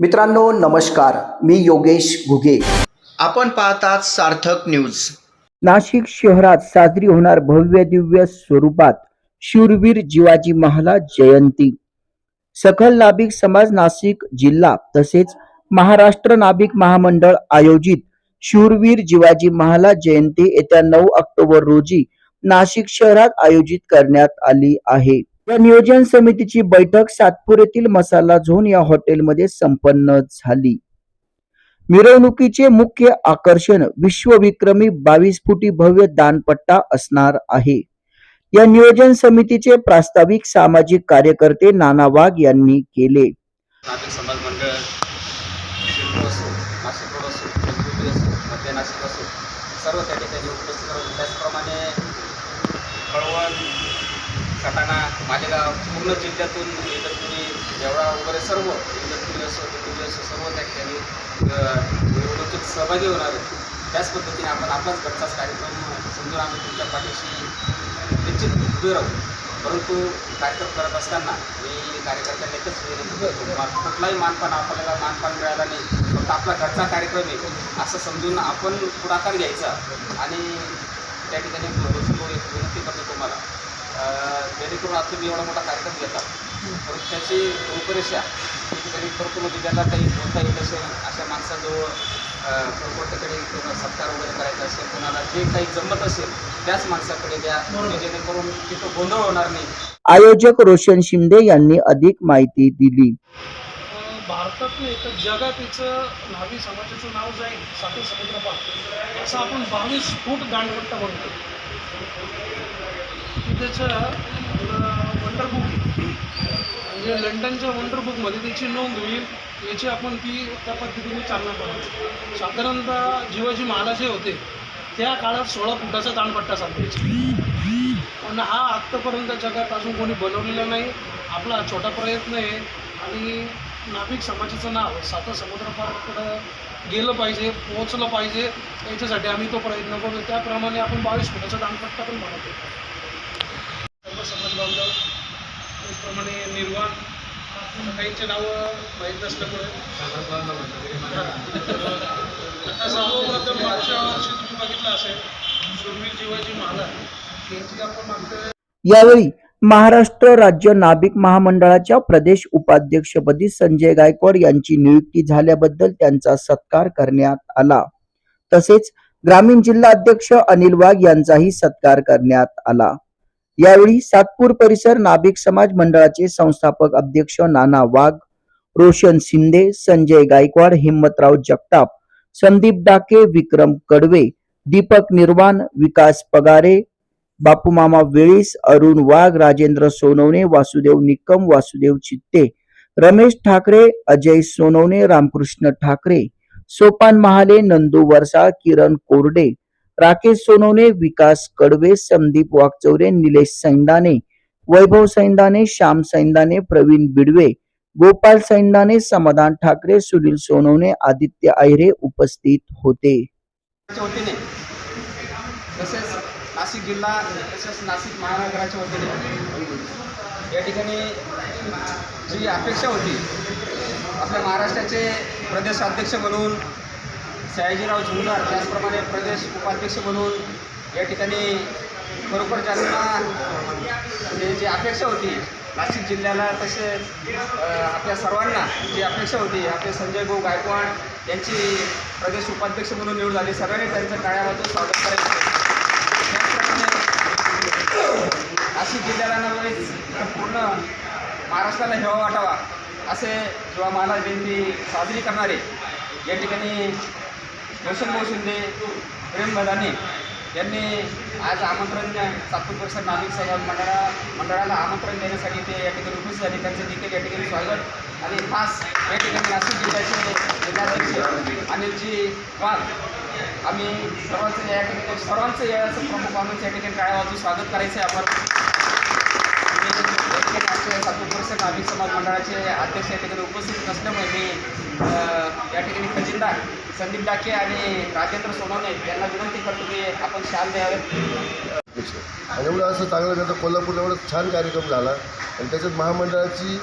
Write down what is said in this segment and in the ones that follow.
मित्रांनो नमस्कार. मी योगेश घुगे. आपण पाहतात सार्थक न्यूज. नाशिक शहरात साजरी होणार भव्य दिव्य स्वरूपात शूरवीर जिवाजी महाराज जयंती. सखल नाभिक समाज नाशिक जिल्हा तसेच महाराष्ट्र नाभिक महामंडळ आयोजित शूरवीर जिवाजी महाराज जयंती येत्या नऊ ऑक्टोबर रोजी नाशिक शहरात आयोजित करण्यात आली आहे. या नियोजन समितीची बैठक सातपूर येथील मसाला झोन या हॉटेलमध्ये संपन्न झाली. मिरवणुकीचे मुख्य आकर्षण विश्वविक्रमी बावीस फुटी भव्य दानपट्टा असणार आहे. या नियोजन समितीचे प्रास्ताविक सामाजिक कार्यकर्ते नाना वाघ यांनी केले नाशिक समाज मंडळ शिरपूर असो नाशिक रोड असो बेलकुटी असो मध्य नाशिक असो सर्व त्या ठिकाणी उपस्थित राहून त्याचप्रमाणे कळवण सटाणा मालेगाव पूर्ण जिल्ह्यातून म्हणजे इगतपुरी देवळा वगैरे सर्व इगतपुरी असो बेलकुटी असो सर्व त्या ठिकाणी निवडणुकीत सहभागी होणार आहेत त्याच पद्धतीने आपण आपलाच घरचाच कार्यक्रम समजून आम्ही तुमच्या पाठीशी निश्चित उभे राहू. परंतु कार्यक्रम करत असताना मी कार्यकर्त्यांना एकच विनंती करतो कुठलाही मानपान आपल्याला मानपान मिळाला नाही फक्त आपला घरचा कार्यक्रम आहे असं समजून आपण पुढाकार घ्यायचा. आणि त्या ठिकाणी एक विनंती करतो तुम्हाला. जेणेकरून आता तुम्ही एवढा मोठा कार्यक्रम घेता परंतु त्याची रूपरेषा ठिकाणी करतो म्हणजे ज्याला काही बोलता येत असेल अशा माणसाजवळ प्रकोष्ठाकडे किंवा सत्कार वगैरे करायचा असेल कोणाला जे काही जमत असेल त्याच माणसाकडे द्या म्हणजे जेणेकरून तिथं गोंधळ होणार नाही. आयोजक रोशन शिंदे यांनी अधिक माहिती दिली. भारतात नाही तर जगात तिचं न्हावी समाजाचं नाव जाईल सातू समुद्रपार असं आपण बावीस फूट दांडपट्टा म्हणतो. की त्याचं वंडर बुक म्हणजे लंडनच्या वंडर बुकमध्ये त्याची नोंद होईल याची आपण ती त्या पद्धतीने चालना करू. साधारणतः जीवाजी महाराज हे होते. त्या काळात सोळा फुटाचा ताणपट्टा साधायची पण हा आत्तापर्यंत जगात अजून कोणी बनवलेला नाही. आपला छोटा प्रयत्न आहे. आणि नाभिक समाजाचं नाव साता समुद्रपारकडं गेलं पाहिजे पोहोचलं पाहिजे याच्यासाठी आम्ही तो प्रयत्न करतो त्याप्रमाणे आपण बावीस फुटाचा दानपट्टा पण बनवतो सर्व समाज बांधव त्याचप्रमाणे निर्वाण आता काहींचे नावं माहीत नसल्यामुळे. आता सर्वप्रथम मागच्या वर्षी तुम्ही बघितलं असेल शूरवीर जीवाजी महाराज यांची आपण मागच्या यावेळी महाराष्ट्र राज्य नाभिक महामंडळाच्या प्रदेश उपाध्यक्षपदी संजय गायकवाड यांची नियुक्ती झाल्याबद्दल त्यांचा सत्कार करण्यात आला. तसेच ग्रामीण जिल्हा अध्यक्ष अनिल वाघ यांचाही सत्कार करण्यात आला. यावेळी सातपूर परिसर नाभिक समाज मंडळाचे संस्थापक अध्यक्ष नाना वाघ रोशन शिंदे संजय गायकवाड हिम्मतराव जगताप संदीप डाके विक्रम कडवे दीपक निर्वाण विकास पगारे बापूमामा वेळीस अरुण वाघ राजेंद्र सोनवणे वासुदेव निकम वासुदेव चित्ते रमेश ठाकरे अजय सोनवणे रामकृष्ण ठाकरे सोपान महाले नंदू वरसाळ किरण कोरडे राकेश सोनवणे विकास कडवे संदीप वाघचौरे निलेश सैंदाने वैभव सैंदाने श्याम सैंदाने प्रवीण बिडवे गोपाल सैंदाने समाधान ठाकरे सुनील सोनवणे आदित्य आहिरे उपस्थित होते. तसेच नाशिक जिल्हा तसेच नाशिक महानगराच्या वतीने या ठिकाणी जी अपेक्षा होती आपल्या महाराष्ट्राचे प्रदेशाध्यक्ष म्हणून सयाजीराव झुंगार त्याचप्रमाणे प्रदेश उपाध्यक्ष म्हणून या ठिकाणी खरोखर ज्यांना म्हणजे जी अपेक्षा होती नाशिक जिल्ह्याला तसेच आपल्या सर्वांना जी अपेक्षा होती आपले संजय भाऊ गायकवाड यांची प्रदेश उपाध्यक्ष म्हणून निवड झाली सगळ्यांनी त्यांचं टाळ्या स्वागत करायचं. त्याचप्रमाणे नाशिक जिल्ह्याला नव्हेच पूर्ण महाराष्ट्राला हेवा वाटावा असे जेव्हा महाराज जयंती साजरी करणारे या ठिकाणी रोशनभाऊ शिंदे प्रेम बदाने यांनी आज आमंत्रण सातपूर परिसर नागरिक सहभाग मंडळा मंडळाला आमंत्रण देण्यासाठी ते या ठिकाणी उपस्थित झाले. त्यांचं देखील या ठिकाणी स्वागत आणि खास या ठिकाणी नाशिक जिल्ह्याचे जिल्हाध्यक्ष अनिलजी वाघ आम्ही सर्वांचं या ठिकाणी सर्वांचं या असं प्रमुख माणूस या ठिकाणी टाळ्या वाजून स्वागत करायचं आहे आपण या ठिकाणी आमचे सातपूर परिसर नागरिक समाज मंडळाचे अध्यक्ष या ठिकाणी उपस्थित नसल्यामुळे मी या ठिकाणी खजिनदार संदीप डाके आणि राजेंद्र सोनवणे यांना विनंती करतो की आपण शाल द्यावे. आणि एवढं असं चांगलं त्याचा कोल्हापूरला एवढा छान कार्यक्रम झाला. आणि त्याच्यात महामंडळाची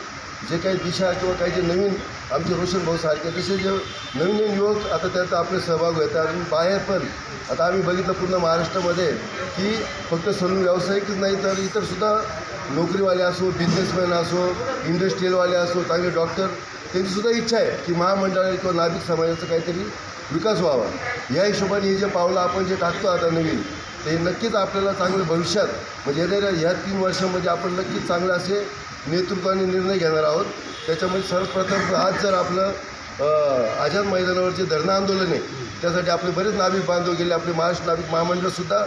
जे काही दिशा किंवा काही जे नवीन आमचे रोशन भाऊ सारखे तसे जे नवीन नवीन युवक आता त्याचा आपले सहभाग होतात आणि बाहेर पण आता आम्ही बघितलं पूर्ण महाराष्ट्रामध्ये की फक्त सलून व्यावसायिकच नाही तर इतरसुद्धा नोकरीवाले असो बिझनेसमॅन असो इंडस्ट्रीयलवाले असो चांगले डॉक्टर त्यांचीसुद्धा इच्छा आहे की महामंडळाने किंवा नाभिक समाजाचा काहीतरी विकास व्हावा. या हिशोबाने हे जे पावलं आपण जे टाकतो आता नवीन ते नक्कीच आपल्याला चांगलं भविष्यात म्हणजे येणाऱ्या ह्या तीन वर्षामध्ये आपण नक्कीच चांगले असे नेतृत्वाने निर्णय घेणार आहोत. त्याच्यामध्ये सर्वप्रथम आज जर आपलं अ, आझाद मैदानावरचे धरणं आंदोलन आहे त्यासाठी आपले बरेच नाभिक बांधव गेले आपले महाराष्ट्र नाभिक महामंडळसुद्धा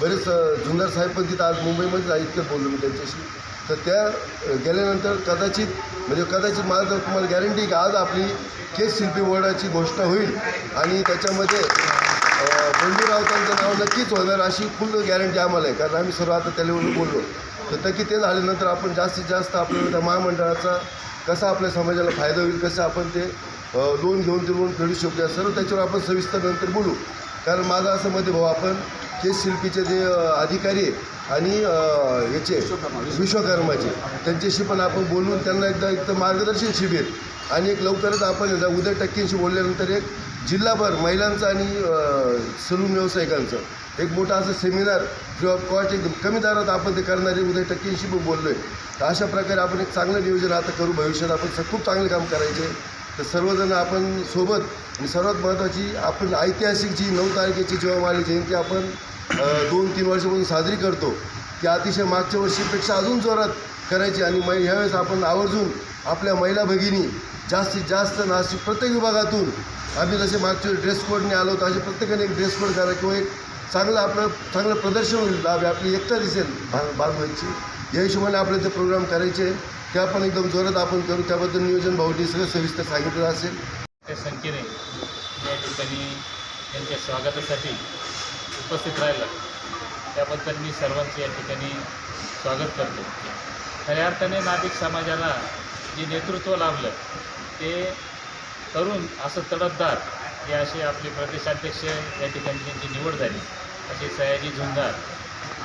बरेच जुन्नर साहेब पण तिथं आज मुंबईमध्ये आहे, इतकं बोललो मी त्यांच्याशी. तर त्या गेल्यानंतर कदाचित म्हणजे कदाचित मला तर तुम्हाला गॅरंटी की आज आपली केस शिल्पी बोर्डाची घोषणा होईल. आणि त्याच्यामध्ये बंडू राऊतांचं नाव नक्कीच होणार अशी फुल गॅरंटी आम्हाला आहे. कारण आम्ही सर्व आता त्याच्यावरून बोललो. तर नक्की ते झाल्यानंतर आपण जास्तीत जास्त आपल्याला त्या महामंडळाचा कसा आपल्या समाजाला फायदा होईल कसं आपण ते लोन घेऊन ते लोन फेडू शकतो सर्व त्याच्यावर आपण सविस्तर नंतर बोलू. कारण माझं असं मत भाऊ आपण ते शिल्पीचे जे अधिकारी आणि याचे विश्वकर्माचे त्यांच्याशी पण आपण बोलून त्यांना एकदा एक तर मार्गदर्शन शिबिर आणि एक लवकरच आपण उदय टक्केंशी बोलल्यानंतर एक जिल्हाभर महिलांचं आणि सलून व्यावसायिकांचं एक मोठा असं सेमिनार फ्री ऑफ कॉस्ट एकदम कमी दरात आपण ते करणारे उदय टक्केंशी पण बोललो आहे तर अशा प्रकारे आपण एक चांगलं नियोजन आता करू भविष्यात आपण खूप चांगले काम करायचे. तर सर्वजण आपण सोबत आणि सर्वात महत्त्वाची आपण ऐतिहासिक जी नऊ तारखेची जेव्हा जयंती आपण दोन तीन वर्षापासून साजरी करतो ती अतिशय मागच्या वर्षीपेक्षा अजून जोरात करायची आणि मै ह्यावेळेस आपण आवर्जून आपल्या महिला भगिनी जास्तीत जास्त नाशिक प्रत्येक विभागातून आम्ही जसे मागच्या ड्रेस कोडने आलो तसे असे प्रत्येकाने एक ड्रेस कोड करा किंवा एक चांगलं आपलं चांगलं प्रदर्शन होईल आपली एकता दिसेल भा व्हायची या हिशोबाने आपले ते प्रोग्राम करायचे. त्या पण एकदम जोरात आपण करू. त्याबद्दल नियोजन भाऊनी सगळं सविस्तर सांगितलं असेल. त्या संख्येने या ठिकाणी त्यांच्या स्वागतासाठी उपस्थित राहिला. त्याबद्दल मी सर्वांचे या ठिकाणी स्वागत करतो. खऱ्या अर्थाने नाभिक समाजाला जे नेतृत्व लाभलं ते तरुण असं तडफदार हे असे आपले प्रदेशाध्यक्ष या ठिकाणी त्यांची निवड झाली. असे सयाजी झुंजार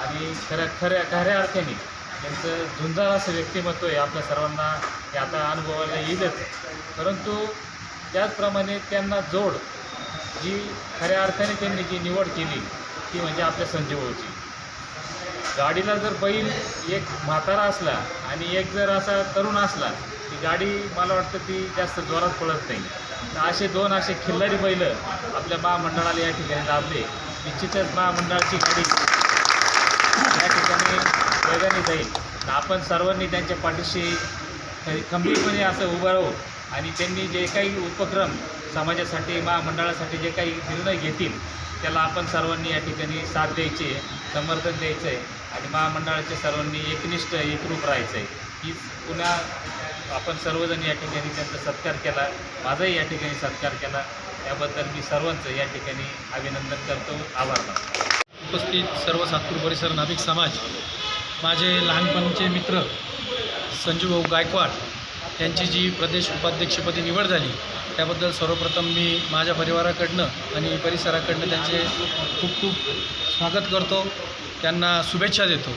आणि खऱ्या खऱ्या खऱ्या अर्थाने त्यांचं झुंजार असं व्यक्तिमत्व आहे आपल्या सर्वांना हे आता अनुभवायला येईलच. परंतु त्याचप्रमाणे त्यांना जोड जी खऱ्या अर्थाने त्यांनी जी निवड केली ती म्हणजे आपल्या संजीवची गाडीला जर बैल एक म्हातारा असला आणि एक जर असा तरुण असला ती गाडी मला वाटतं ती जास्त जोरात पळत नाही. तर असे दोन असे खिल्लारी बैल आपल्या महामंडळाला या ठिकाणी लाभले. निश्चितच महामंडळाची गाडी या ठिकाणी वेगाने जाईल. तर आपण सर्वांनी त्यांच्या पाठीशी खंबीरपणे असं उभं राहू आणि त्यांनी जे काही उपक्रम समाजासाठी महामंडळासाठी जे काही निर्णय घेतील त्याला आपण सर्वांनी या ठिकाणी साथ द्यायची आहे समर्थन द्यायचं आहे आणि महामंडळाच्या सर्वांनी एकनिष्ठ एकरूप राहायचं आहे. हीच पुन्हा आपण सर्वजण या ठिकाणी त्यांचा सत्कार केला. माझाही या ठिकाणी सत्कार केला. त्याबद्दल मी सर्वांचं या ठिकाणी अभिनंदन करतो. आभार मानतो. उपस्थित सर्व सातपूर परिसर नाभिक समाज माझे लहानपणीचे मित्र संजूभाऊ गायकवाड यांची जी प्रदेश उपाध्यक्षपदी निवड झाली त्याबद्दल सर्वप्रथम मी माझ्या परिवाराकडनं आणि परिसराकडनं त्यांचे खूप खूप स्वागत करतो. त्यांना शुभेच्छा देतो.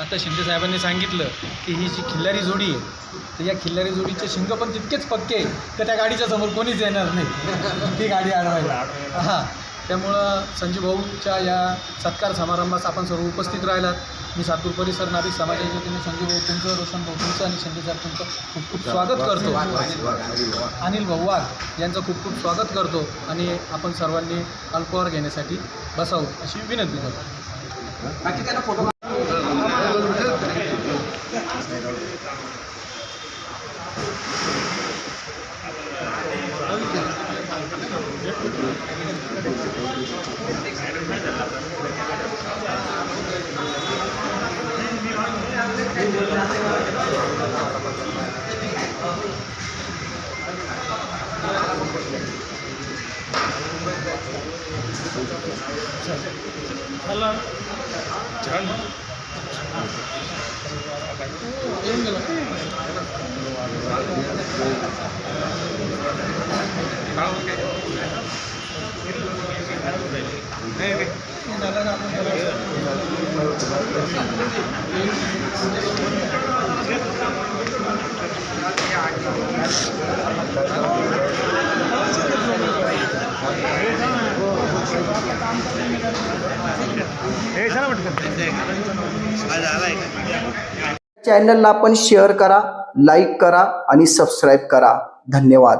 आता शिंदे साहेबांनी सांगितलं की ही जी खिल्लारी जोडी आहे तर या खिल्लारी जोडीचे शिंग पण तितकेच पक्के आहे तर त्या गाडीच्या समोर कोणीच येणार नाही? ती गाडी अडवायला हां. त्यामुळं संजीव भाऊच्या या सत्कार समारंभास आपण सर्व उपस्थित राहिलात. मी सातपूर परिसर नागरिक समाजाच्या वतीने संजीव भाऊ तुमचं रोशन भाऊ तुमचं आणि संजय सर तुमचं खूप खूप स्वागत करतो. अनिल भाऊ वाघ यांचं खूप खूप स्वागत करतो आणि आपण सर्वांनी अल्पहार घेण्यासाठी बसावं अशी विनंती करतो. हे झालं म्हटलं. झालं आहे चॅनलला आपण शेअर करा लाईक करा आणि सबस्क्राईब करा. धन्यवाद.